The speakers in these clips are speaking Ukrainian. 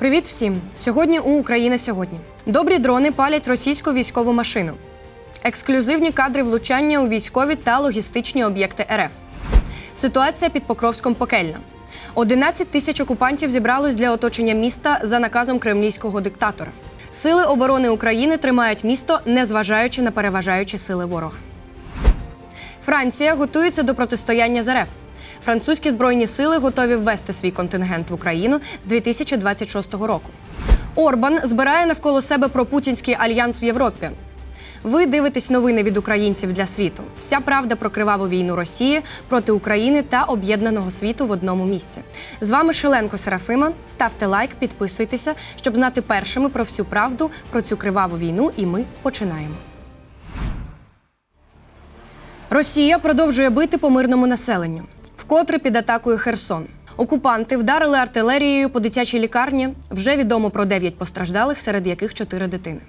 Привіт всім! Сьогодні у Україна сьогодні. Добрі дрони палять російську військову машину. Ексклюзивні кадри влучання у військові та логістичні об'єкти РФ. Ситуація під Покровськом пекельна. 11 тисяч окупантів зібралось для оточення міста за наказом кремлівського диктатора. Сили оборони України тримають місто, незважаючи на переважаючі сили ворога. Франція готується до протистояння з РФ. Французькі збройні сили готові ввести свій контингент в Україну з 2026 року. Орбан збирає навколо себе пропутінський альянс в Європі. Ви дивитесь новини від українців для світу. Вся правда про криваву війну Росії проти України та об'єднаного світу в одному місці. З вами Шеленко Серафима. Ставте лайк, підписуйтеся, щоб знати першими про всю правду про цю криваву війну. І ми починаємо. Росія продовжує бити по мирному населенню. Вкотре під атакою Херсон. Окупанти вдарили артилерією по дитячій лікарні. Вже відомо про 9 постраждалих, серед яких 4 дитини.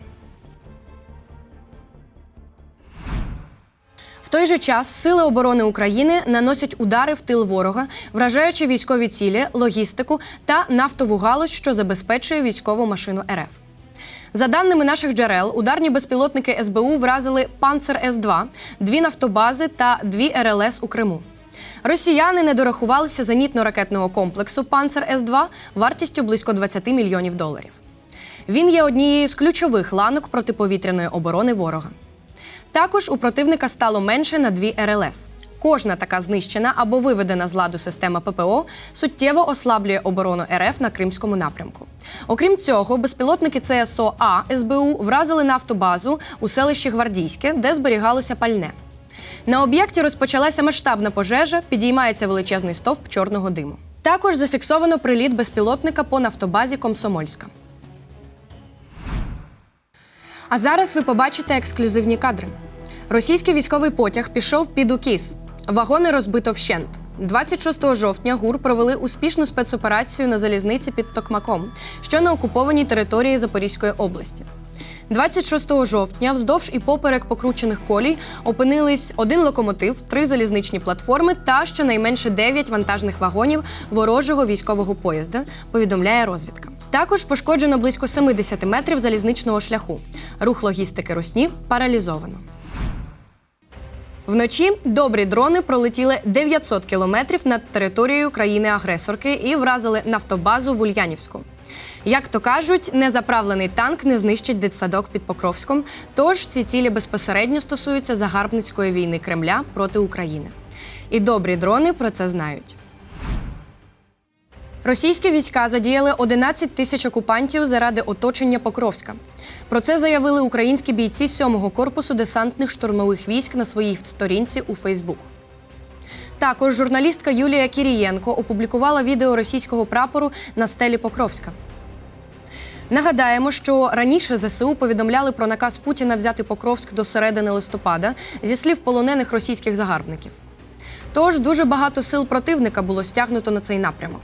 В той же час Сили оборони України наносять удари в тил ворога, вражаючи військові цілі, логістику та нафтову галузь, що забезпечує військову машину РФ. За даними наших джерел, ударні безпілотники СБУ вразили Панцер С-2, дві нафтобази та дві РЛС у Криму. Росіяни не дорахувалися зенітно-ракетного комплексу Панцер С-2 вартістю близько 20 мільйонів доларів. Він є однією з ключових ланок протиповітряної оборони ворога. Також у противника стало менше на дві РЛС. Кожна така знищена або виведена з ладу система ППО суттєво ослаблює оборону РФ на Кримському напрямку. Окрім цього, безпілотники ЦСО А СБУ вразили нафтобазу у селищі Гвардійське, де зберігалося пальне. На об'єкті розпочалася масштабна пожежа, підіймається величезний стовп чорного диму. Також зафіксовано приліт безпілотника по нафтобазі Комсомольська. А зараз ви побачите ексклюзивні кадри. Російський військовий потяг пішов під укіс. Вагони розбито вщент. 26 жовтня ГУР провели успішну спецоперацію на залізниці під Токмаком, що на окупованій території Запорізької області. 26 жовтня вздовж і поперек покручених колій опинились один локомотив, три залізничні платформи та щонайменше 9 вантажних вагонів ворожого військового поїзда, повідомляє розвідка. Також пошкоджено близько 70 метрів залізничного шляху. Рух логістики Росні паралізовано. Вночі добрі дрони пролетіли 900 кілометрів над територією країни-агресорки і вразили нафтобазу в Ульянівську. Як то кажуть, незаправлений танк не знищить дитсадок під Покровськом. Тож ці цілі безпосередньо стосуються загарбницької війни Кремля проти України. І добрі дрони про це знають. Російські війська задіяли 11 тисяч окупантів заради оточення Покровська. Про це заявили українські бійці 7-го корпусу десантних штурмових військ на своїй сторінці у Фейсбук. Також журналістка Юлія Кірієнко опублікувала відео російського прапору на стелі Покровська. Нагадаємо, що раніше ЗСУ повідомляли про наказ Путіна взяти Покровськ до середини листопада зі слів полонених російських загарбників. Тож дуже багато сил противника було стягнуто на цей напрямок.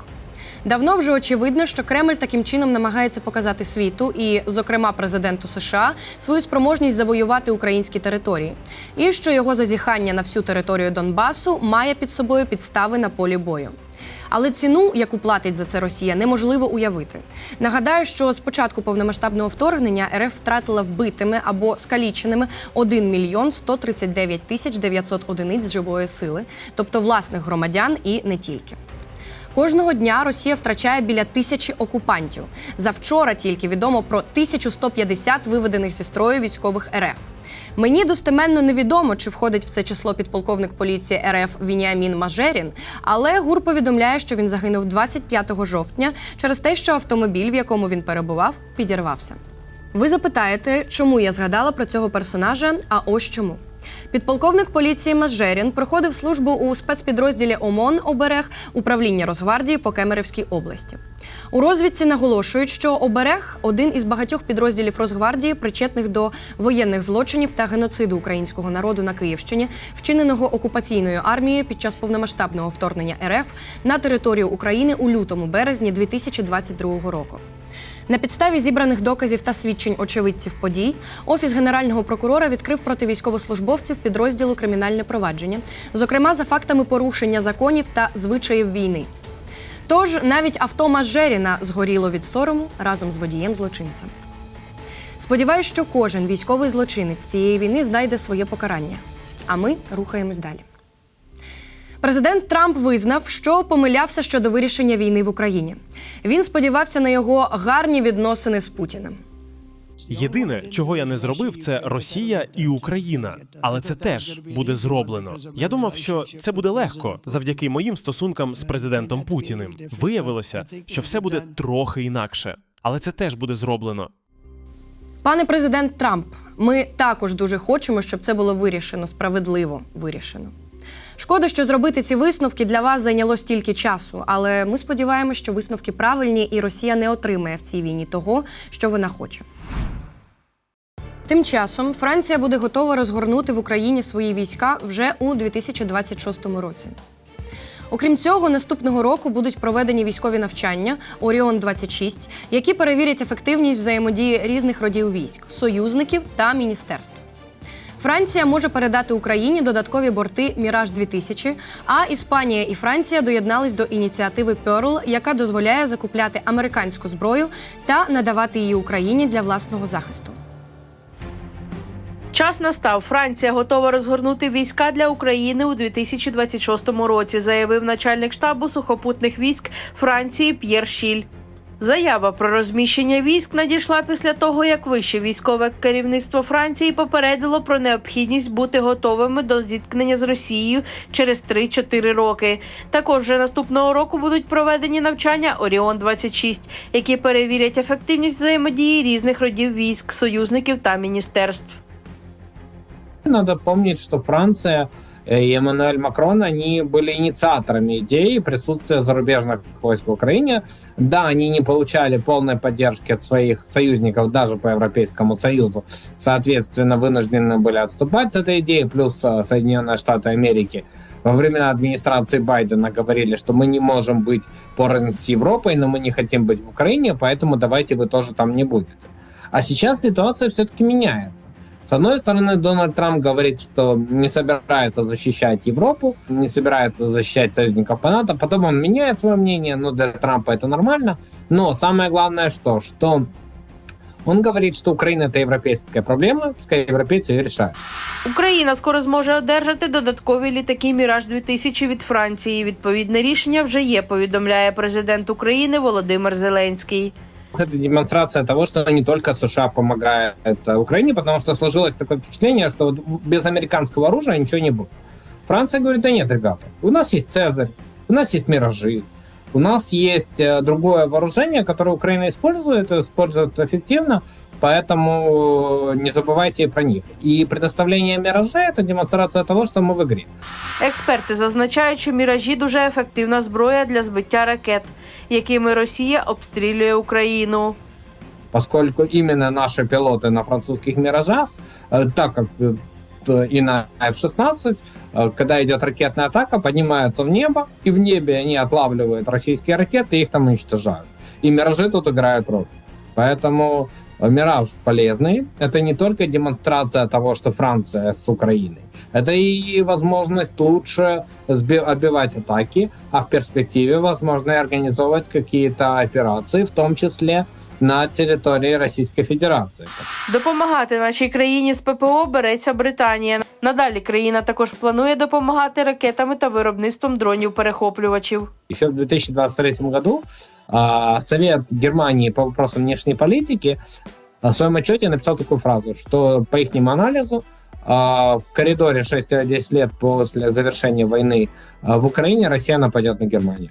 Давно вже очевидно, що Кремль таким чином намагається показати світу, і, зокрема, президенту США, свою спроможність завоювати українські території, і що його зазіхання на всю територію Донбасу має під собою підстави на полі бою. Але ціну, яку платить за це Росія, неможливо уявити. Нагадаю, що з початку повномасштабного вторгнення РФ втратила вбитими або скаліченими 1 мільйон 139 тисяч 900 одиниць живої сили, тобто власних громадян і не тільки. Кожного дня Росія втрачає біля тисячі окупантів. Завчора тільки відомо про 1150 виведених зі строю військових РФ. Мені достеменно невідомо, чи входить в це число підполковник поліції РФ Вініамін Мажерін, але ГУР повідомляє, що він загинув 25 жовтня через те, що автомобіль, в якому він перебував, підірвався. Ви запитаєте, чому я згадала про цього персонажа? А ось чому. Підполковник поліції Мазжерін проходив службу у спецпідрозділі ОМОН Оберег управління Росгвардії по Кемерівській області. У розвідці наголошують, що Оберег один із багатьох підрозділів Росгвардії, причетних до воєнних злочинів та геноциду українського народу на Київщині, вчиненого окупаційною армією під час повномасштабного вторгнення РФ на територію України у лютому березні 2022 року. На підставі зібраних доказів та свідчень очевидців подій офіс генерального прокурора відкрив проти військовослужбовців підрозділу кримінальне провадження, зокрема за фактами порушення законів та звичаїв війни. Тож навіть авто Мажеріна згоріло від сорому разом з водієм злочинцем. Сподіваюсь, що кожен військовий злочинець цієї війни знайде своє покарання. А ми рухаємось далі. Президент Трамп визнав, що помилявся щодо вирішення війни в Україні. Він сподівався на його гарні відносини з Путіним. Єдине, чого я не зробив, це Росія і Україна, але це теж буде зроблено. Я думав, що це буде легко завдяки моїм стосункам з президентом Путіним. Виявилося, що все буде трохи інакше, але це теж буде зроблено. Пане президент Трамп, ми також дуже хочемо, щоб це було вирішено, справедливо вирішено. Шкода, що зробити ці висновки для вас зайняло стільки часу, але ми сподіваємося, що висновки правильні і Росія не отримає в цій війні того, що вона хоче. Тим часом Франція буде готова розгорнути в Україні свої війська вже у 2026 році. Окрім цього, наступного року будуть проведені військові навчання Оріон 26 які перевірять ефективність взаємодії різних родів військ, союзників та міністерств. Франція може передати Україні додаткові борти Міраж 2000 а Іспанія і Франція доєднались до ініціативи Перл, яка дозволяє закупляти американську зброю та надавати її Україні для власного захисту. Час настав. Франція готова розгорнути війська для України у 2026 році, заявив начальник штабу сухопутних військ Франції П'єр Шіль. Заява про розміщення військ надійшла після того, як вище військове керівництво Франції попередило про необхідність бути готовими до зіткнення з Росією через 3-4 роки. Також вже наступного року будуть проведені навчання Оріон 26 які перевірять ефективність взаємодії різних родів військ, союзників та міністерств. Надо помнить, что Франция и Эммануэль Макрон, они были инициаторами идеи присутствия зарубежных войск в Украине. Да, они не получали полной поддержки от своих союзников даже по Европейскому Союзу. Соответственно, вынуждены были отступать с этой идеи, плюс э, Соединенные Штаты Америки во времена администрации Байдена говорили, что мы не можем быть порознь с Европой, но мы не хотим быть в Украине, поэтому давайте вы тоже там не будете. А сейчас ситуация все-таки меняется. С одной стороны, Дональд Трамп говорит, что не собирается защищать Европу, не собирается защищать союзников по НАТО. Потом он меняет свое мнение, но для Трампа это нормально. Но самое главное что? Что он говорит, что Украина это европейская проблема, пускай европейцы ее решают. Україна скоро зможе одержати додаткові літаки Міраж 2000 від Франції. Відповідне рішення вже є. Повідомляє президент України Володимир Зеленський. Это демонстрация того, что не только США помогает Украине, потому что сложилось такое впечатление, что вот без американского оружия ничего не будет. Франция говорит, да нет, ребята, у нас есть Цезарь, у нас есть Миражи, у нас есть э, другое вооружение, которое Украина использует, и использует эффективно, поэтому не забывайте про них. И предоставление Миражей – это демонстрация того, что мы в игре. Експерти зазначають, що міражі дуже ефективна зброя для збиття ракет, якими Росія обстрілює Україну. поскольку именно наши пилоты на французских «Миражах», э, так как э, т- и на F-16, э, когда идет ракетная атака, поднимаются в небо, и в небе они отлавливают российские ракеты и их там уничтожают. И «Миражи» тут играют роль. Поэтому э, «Мираж» полезный. Это не только демонстрация того, что Франция с Украиной. Это и возможность лучше отбивать атаки, а в перспективе, возможно, и организовывать какие-то операции, в том числе на території Російської Федерації. Допомагати нашій країні з ППО береться Британія. Надалі країна також планує допомагати ракетами та виробництвом дронів-перехоплювачів. Еще в 2023 году Совет Германии по вопросам внешней политики в своем отчете написал такую фразу, что по их анализу в коридоре 6-10 лет после завершения войны в Украине Россия нападет на Германию.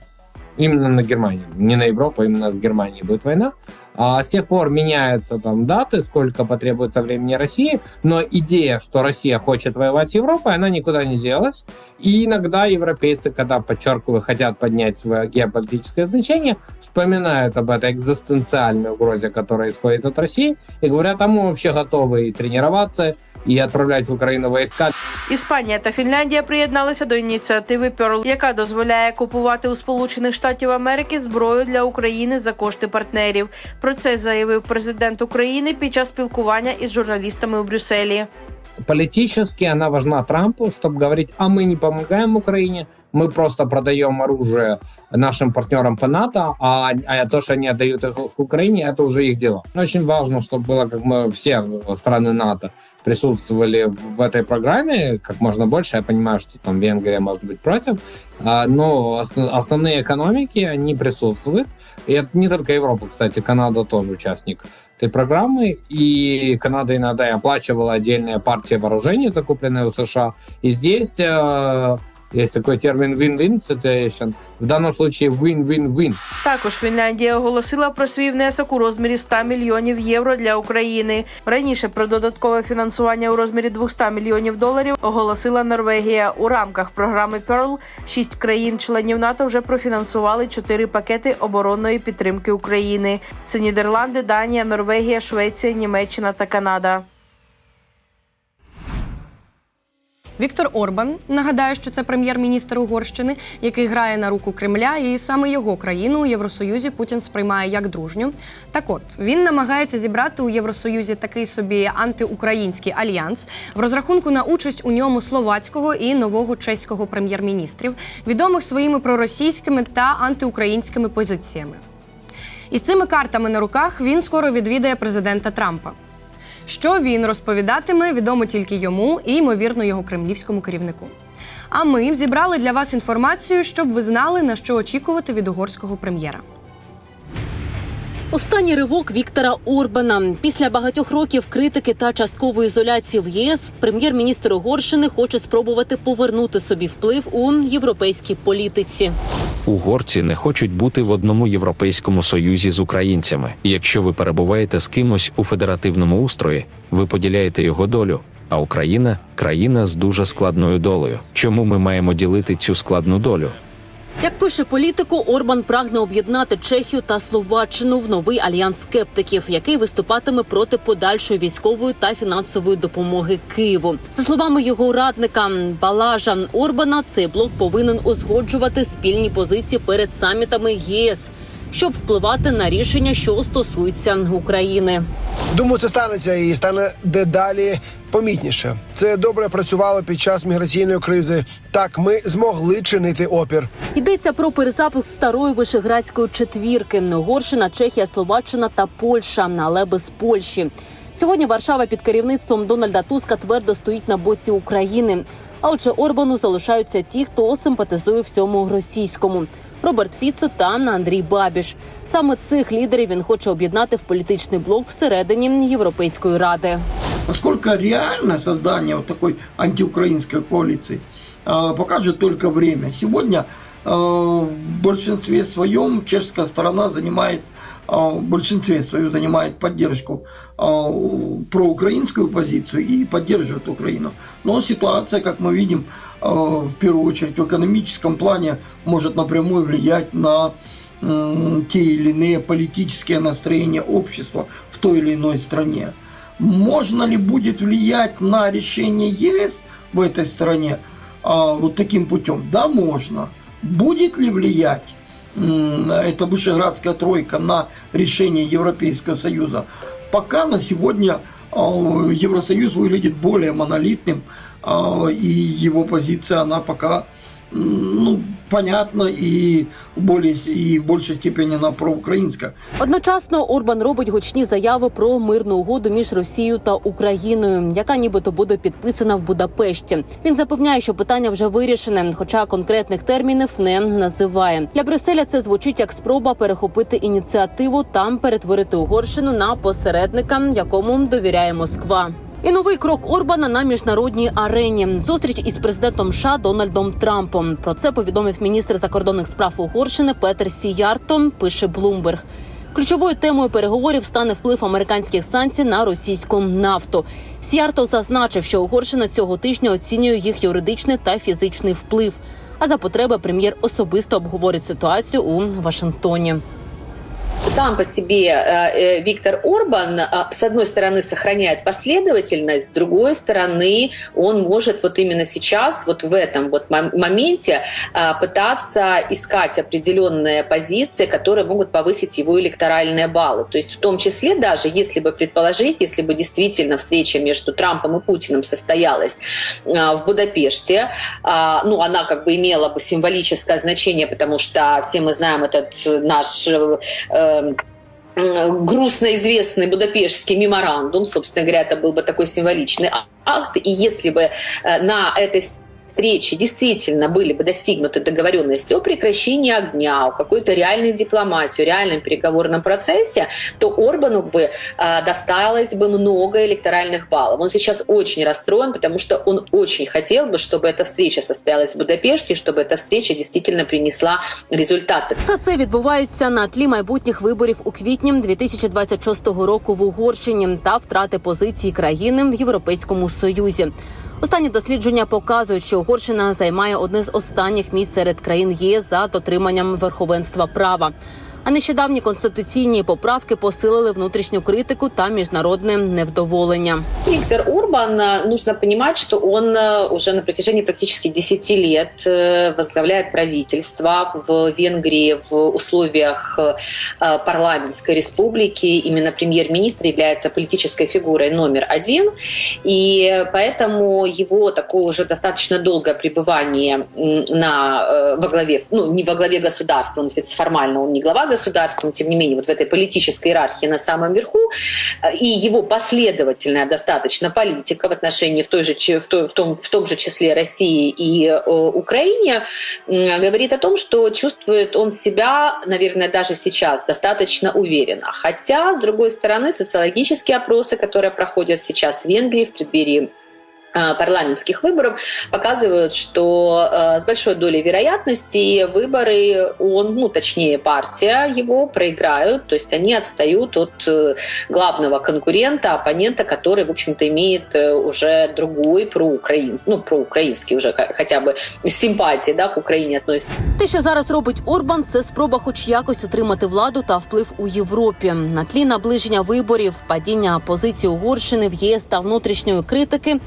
Именно на Германию, не на Европу, именно с Германией будет война. А с тех пор меняются там даты, сколько потребуется времени России, но идея, что Россия хочет воевать с Европой, она никуда не делась. И иногда европейцы, когда, подчеркиваю, хотят поднять свое геополитическое значение, вспоминают об этой экзистенциальной угрозе, которая исходит от России, и говорят, а мы вообще готовы и тренироваться, и отправлять в Україну войска. Іспанія та Фінляндія приєдналися до ініціативи Pearl, яка дозволяє купувати у Сполучених Штатів Америки зброю для України за кошти партнерів. Про це заявив президент України під час спілкування із журналістами у Брюсселі. Політично вона важна Трампу, щоб говорити, а ми не допомагаємо Украине, мы просто продаем оружие нашим партнерам по НАТО, а, а то, что они отдают их Украине, это уже их дело. Очень важно, чтобы было как мы все страны НАТО присутствовали в этой программе как можно больше. Я понимаю, что там Венгрия может быть против, а, но основ- основные экономики, они присутствуют. И это не только Европа, кстати, Канада тоже участник этой программы. И Канада иногда и оплачивала отдельные партии вооружений, закупленные у США. И здесь э, есть такой термин win-win situation. В данном случае win-win-win. Також Фінляндія оголосила про свій внесок у розмірі 100 мільйонів євро для України. Раніше про додаткове фінансування у розмірі 200 мільйонів доларів оголосила Норвегія. У рамках програми Pearl шість країн-членів НАТО вже профінансували чотири пакети оборонної підтримки України. Це Нідерланди, Данія, Норвегія, Швеція, Німеччина та Канада. Віктор Орбан нагадаю, що це прем'єр-міністр Угорщини, який грає на руку Кремля, і саме його країну у Євросоюзі Путін сприймає як дружню. Так от він намагається зібрати у Євросоюзі такий собі антиукраїнський альянс в розрахунку на участь у ньому словацького і нового чеського прем'єр-міністрів, відомих своїми проросійськими та антиукраїнськими позиціями. І з цими картами на руках він скоро відвідає президента Трампа. Що він розповідатиме, відомо тільки йому і, ймовірно, його кремлівському керівнику. А ми зібрали для вас інформацію, щоб ви знали, на що очікувати від угорського прем'єра. Останній ривок Віктора Орбана після багатьох років критики та часткової ізоляції в ЄС прем'єр-міністр Угорщини хоче спробувати повернути собі вплив у європейській політиці. Угорці не хочуть бути в одному європейському союзі з українцями. Якщо ви перебуваєте з кимось у федеративному устрої, ви поділяєте його долю. А Україна країна з дуже складною долею. Чому ми маємо ділити цю складну долю? Як пише політику, Орбан прагне об'єднати Чехію та Словаччину в новий альянс скептиків, який виступатиме проти подальшої військової та фінансової допомоги Києву. За словами його радника Балажа Орбана, цей блок повинен узгоджувати спільні позиції перед самітами ЄС, щоб впливати на рішення, що стосуються України. Думаю, це станеться і стане дедалі помітніше. Це добре працювало під час міграційної кризи. Так, ми змогли чинити опір. Йдеться про перезапуск старої вишеградської четвірки: Угорщина, Чехія, Словаччина та Польща, але без Польщі. Сьогодні Варшава під керівництвом Дональда Туска твердо стоїть на боці України. А отже, Орбану залишаються ті, хто симпатизує всьому російському. Роберт Фіцо та Андрій Бабіш. Саме цих лідерів він хоче об'єднати в політичний блок всередині Європейської ради. Насколько реально создание вот такой антиукраинской коалиции, э, покажет только время. Сегодня э, в большинстве своем чешская сторона занимает э, в большинстве свою занимает поддержку э, проукраинскую позицию и поддерживает Украину. Но ситуация, как мы видим, э, в первую очередь в экономическом плане может напрямую влиять на те или иные политические настроения общества в той или иной стране. Можно ли будет влиять на решение ЕС в этой стране а, вот таким путем? Да, можно. Будет ли влиять м, эта Вышеградская тройка на решение Европейского Союза? Пока на сегодня а, Евросоюз выглядит более монолитным, а, и его позиция, она пока м, ну, понятна и в, и в большей степени она проукраинская. Одночасно Орбан робить гучні заяви про мирну угоду між Росією та Україною, яка нібито буде підписана в Будапешті. Він запевняє, що питання вже вирішене, хоча конкретних термінів не називає. Для Брюсселя це звучить як спроба перехопити ініціативу там перетворити Угорщину на посередника, якому довіряє Москва. І новий крок Орбана на міжнародній арені зустріч із президентом США Дональдом Трампом. Про це повідомив міністр закордонних справ Угорщини Петер Сіярто. Пише Блумберг. Ключовою темою переговорів стане вплив американських санкцій на російську нафту. Сіярто зазначив, що Угорщина цього тижня оцінює їх юридичний та фізичний вплив. А за потреби прем'єр особисто обговорить ситуацію у Вашингтоні. Сам по себе э, э, Виктор Орбан, э, с одной стороны, сохраняет последовательность, с другой стороны, он может вот именно сейчас, вот в этом вот мом- моменте пытаться искать определенные позиции, которые могут повысить его электоральные баллы. То есть в том числе даже, если бы предположить, если бы действительно встреча между Трампом и Путиным состоялась в Будапеште, ну, она как бы имела бы символическое значение, потому что все мы знаем этот наш грустно известный Будапештский меморандум, собственно говоря, это был бы такой символичный акт, и если бы э, на этой встрече действительно были бы достигнуты договоренности о прекращении огня, о какой-то реальной дипломатии, о реальном переговорном процессе, то Орбану бы э, досталось бы много электоральных баллов. Он сейчас очень расстроен, потому что он очень хотел бы, чтобы эта встреча состоялась в Будапеште, чтобы эта встреча действительно принесла результаты. Все це відбувається на тлі майбутніх виборів у квітні 2026 року в Угорщині та втрати позиції країни в Європейському Союзі. Останні дослідження показують, що Угорщина займає одне з останніх місць серед країн ЄС за дотриманням верховенства права. А нещодавні конституційні поправки посилили внутрішню критику та міжнародне невдоволення. Виктор Урбан, э, нужно понимать, что он э, уже на протяжении практически 10 лет э, возглавляет правительство в Венгрии в условиях э, э, парламентской республики. Именно премьер-министр является политической фигурой номер один. И поэтому его такое уже достаточно долгое пребывание м, на, э, во главе, ну, не во главе государства, он ведь формально он не глава государства, но тем не менее вот в этой политической иерархии на самом верху, э, и его последовательная достаточно политика в отношении в, той же, че- в, той- в, том, в том же числе России и э, Украине м, говорит о том, что чувствует он себя, наверное, даже сейчас достаточно уверенно. Хотя, с другой стороны, социологические опросы, которые проходят сейчас в Венгрии в преддверии э, парламентских выборов показывают, что э, с большой долей вероятности выборы он, ну точнее партия его проиграют, то есть они отстают от э, главного конкурента, оппонента, который, в общем-то, имеет э, уже другой проукраинский, ну проукраинский уже ха- хотя бы с симпатией, да, к Украине относится. Те, що зараз робить Орбан, це спроба, хоч якось отримати владу та вплив у Європі. На тлі наближення виборів, падіння позиції Угорщини в ЄС та внутрішньої критики.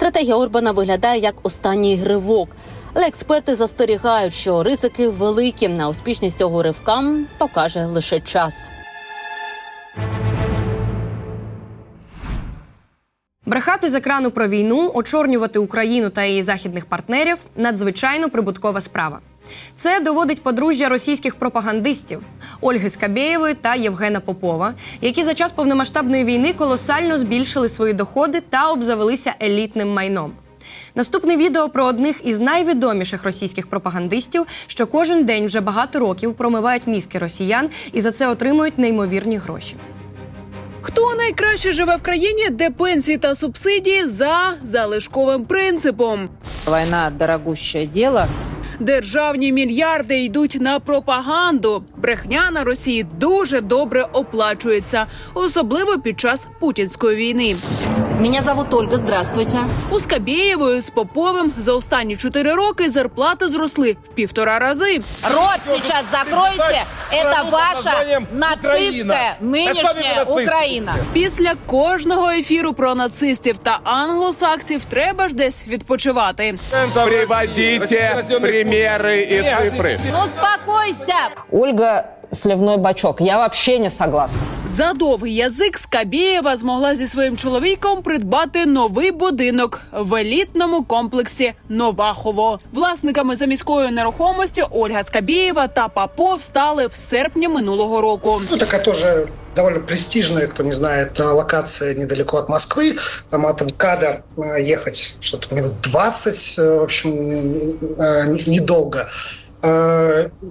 Стратегія Орбана виглядає як останній гривок. Але експерти застерігають, що ризики великі. На успішність цього ривка покаже лише час. Брехати з екрану про війну, очорнювати Україну та її західних партнерів надзвичайно прибуткова справа. Це доводить подружжя російських пропагандистів Ольги Скабєєвої та Євгена Попова, які за час повномасштабної війни колосально збільшили свої доходи та обзавелися елітним майном. Наступне відео про одних із найвідоміших російських пропагандистів, що кожен день вже багато років промивають мізки росіян і за це отримують неймовірні гроші. Хто найкраще живе в країні, де пенсії та субсидії за залишковим принципом? Война дорогущее дело. Державні мільярди йдуть на пропаганду. Брехня на Росії дуже добре оплачується, особливо під час путінської війни. Меня зовут Ольга. Здравствуйте. У Скабєєвої з Поповим за останні чотири роки зарплати зросли в півтора рази. Рот сейчас закройте. Это ваша нацистская нынешняя Украина. Після кожного ефіру про нацистів та англосаксів треба ж десь відпочивати. Приводите примеры и цифры. Ну, успокойся. Ольга сливной бачок. Я вообще не согласна. За довгий язик Скабєєва змогла зі своїм чоловіком придбати новий будинок в елітному комплексі Новахово. Власниками заміської нерухомості Ольга Скабєєва та Попов стали в серпні минулого року. Ну, такая тоже довольно престижная, кто не знает, э, локация недалеко от Москвы. Там от МКАДа э, ехать что-то минут 20, э, в общем, э, не- недолго. Э, щ-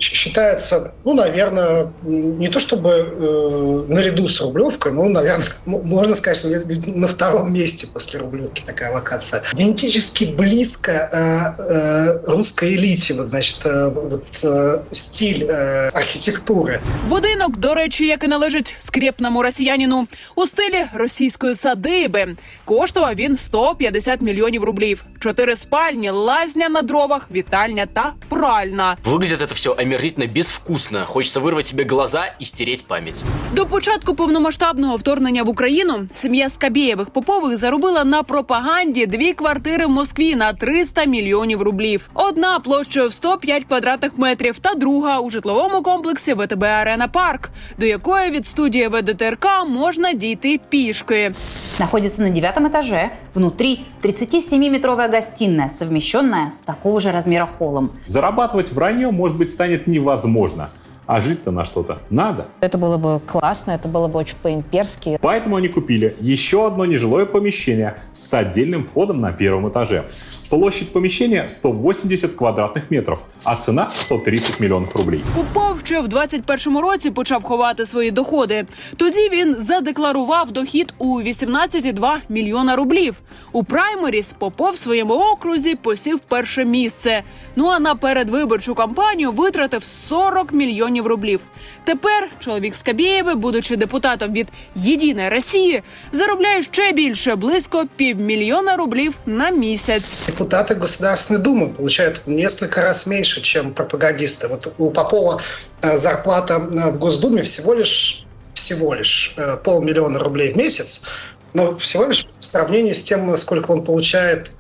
Считается, ну, наверное, м, не то чтобы э, наряду с Рублевкой, ну, наверное, м- можно сказать, что где-то на втором месте после Рублевки такая локация. Генетически близко э, э, русской элите, вот, значит, э, вот э, стиль э, архитектуры. Будинок, до речі, як і належить скрєпному росіянину у стилі російської садиби. Коштував він 150 мільйонів рублів. Чотири спальні, лазня на дровах, вітальня та пральна. Выглядит это все омерзительно безвкусно. Хочется вырвать себе глаза и стереть память. До початку повномасштабного вторгнення в Україну сім'я Скабєєвих Попових заробила на пропаганді дві квартири в Москві на 300 мільйонів рублів. Одна площею в 105 квадратних метрів, та друга у житловому комплексі ВТБ Арена Парк, до якої від студії ВДТРК можна дійти пішки. Находится на девятом этаже. Внутри 37-метровая гостиная, совмещенная с такого же размера холлом. Зарабатывать вранье, может быть, станет невозможно. А жить-то на что-то надо. Это было бы классно, это было бы очень по-имперски. Поэтому они купили еще одно нежилое помещение с отдельным входом на первом этаже. Площадь помещения 180 квадратных метров, а цена 130 миллионов рублей. Попов ще в 21-му році почав ховати свої доходи. Тоді він задекларував дохід у 18,2 мільйона рублів. У праймеріс Попов в своєму окрузі посів перше місце. Ну а на передвиборчу кампанію витратив 40 мільйонів рублів. Тепер чоловік Скабєєви, будучи депутатом від Єдиної Росії, заробляє ще більше близько півмільйона рублів на місяць. Депутаты Государственной Думы получают в несколько раз меньше, чем пропагандисты. Вот у Попова э, зарплата э, в Госдуме всего лишь, всего лишь э, полмиллиона рублей в месяц, но всего лишь в сравнении с тем, сколько он получает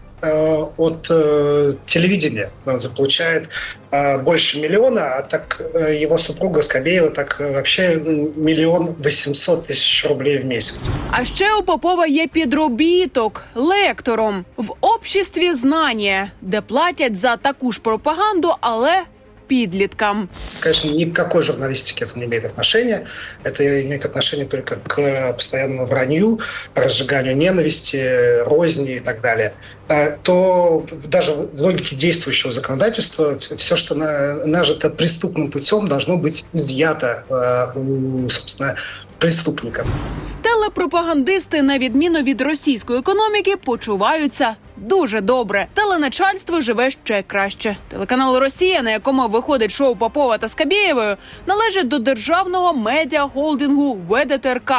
от э, телевидения. Он получает э, больше миллиона, а так э, его супруга Скобеева так э, вообще м, миллион восемьсот тысяч рублей в месяц. А ще у Попова є підробіток лектором в обществі знання, де платять за таку ж пропаганду, але підліткам. Конечно, никакой журналистике это не имеет отношения. Это имеет отношение только к постоянному вранью, разжиганию ненависти, розни и так далее. А, То даже в логике действующего законодательства все, что на- нажито преступным путем, должно быть изъято э, у, собственно, преступника. Телепропагандисти, на відміну від російської економіки, почуваються дуже добре. Теленачальство живе ще краще. Телеканал Росія, на якому виходить шоу Попова та Скабєєвою, належить до державного медіа-холдингу ВДТРК.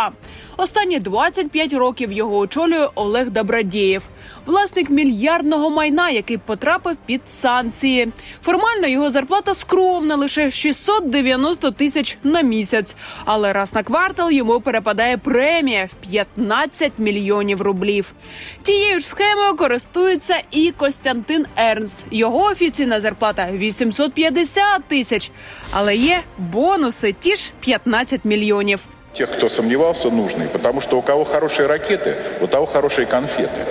Останні 25 років його очолює Олег Добрадєєв, власник мільярдного майна, який потрапив під санкції. Формально його зарплата скромна, лише 690 тисяч на місяць. Але раз на квартал йому перепадає премія в 15 мільйонів рублів. Тією ж схемою користується і Костянтин Ернст. Його офіційна зарплата 850 тисяч. Але є бонуси ті ж 15 мільйонів. Тех, кто сомневался, нужный, потому что у кого хорошие ракеты, у того хорошие конфеты.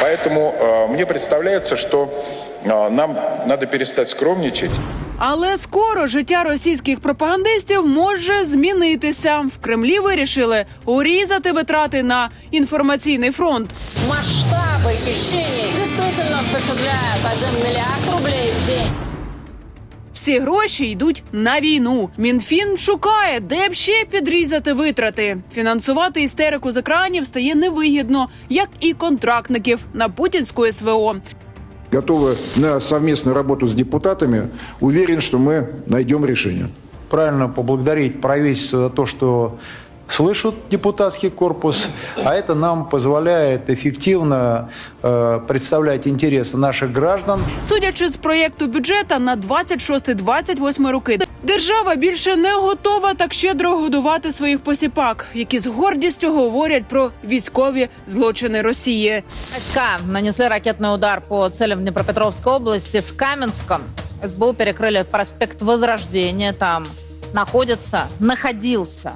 Поэтому э, мне представляется, что э, нам надо перестать скромничать. Але скоро життя російських пропагандистів може змінитися. В Кремлі вирішили урізати витрати на інформаційний фронт. Масштабы хищений действительно впечатляют. 1 миллиард рублей в день. Всі гроші йдуть на війну. Мінфін шукає, де б ще підрізати витрати. Фінансувати істерику з екранів стає невигідно, як і контрактників на путінську СВО. Готовы на совместную работу с депутатами. Уверен, что мы найдем решение. правильно поблагодарить правительство за то, что слышат депутатский корпус, а это нам позволяет эффективно э, представлять интересы наших граждан. Судячи з проєкту бюджета на 26-28 роки, держава більше не готова так щедро годувати своїх посіпак, які з гордістю говорять про військові злочини Росії. Войска нанесли ракетный удар по целям в Днепропетровской области. В Каменском СБУ перекрыли проспект Возрождения. Там находится, находился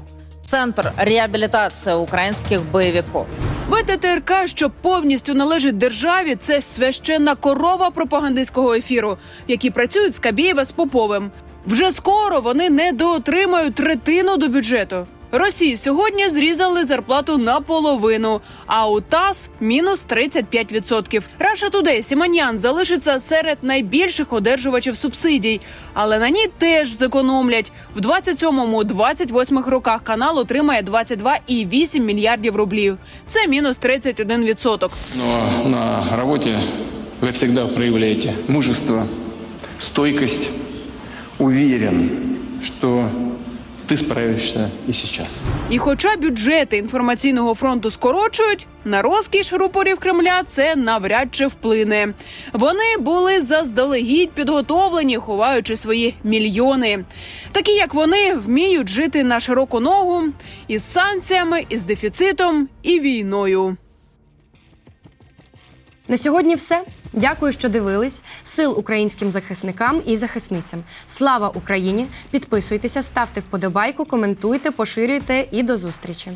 Центр реабілітації українських бойовиків. ВТТРК, що повністю належить державі, це священна корова пропагандистського ефіру, які працюють з Кабієва з Поповим. Вже скоро вони не доотримають третину до бюджету. Росії сьогодні зрізали зарплату наполовину, а у ТАСС – мінус 35%. Раша Тудей Сіманян залишиться серед найбільших одержувачів субсидій, але на ній теж зекономлять. В 27-28 роках канал отримає 22,8 мільярдів рублів. Це мінус 31%. Но на работе вы всегда проявляете мужество, стойкость. Уверен, что ты справишься и сейчас. І хоча бюджети інформаційного фронту скорочують, на розкіш рупорів Кремля це навряд чи вплине. Вони були заздалегідь підготовлені, ховаючи свої мільйони. Такі як вони вміють жити на широку ногу із санкціями, із дефіцитом і війною. На сьогодні все. Дякую, що дивились. Сил українським захисникам і захисницям. Слава Україні! Підписуйтеся, ставте вподобайку, коментуйте, поширюйте і до зустрічі.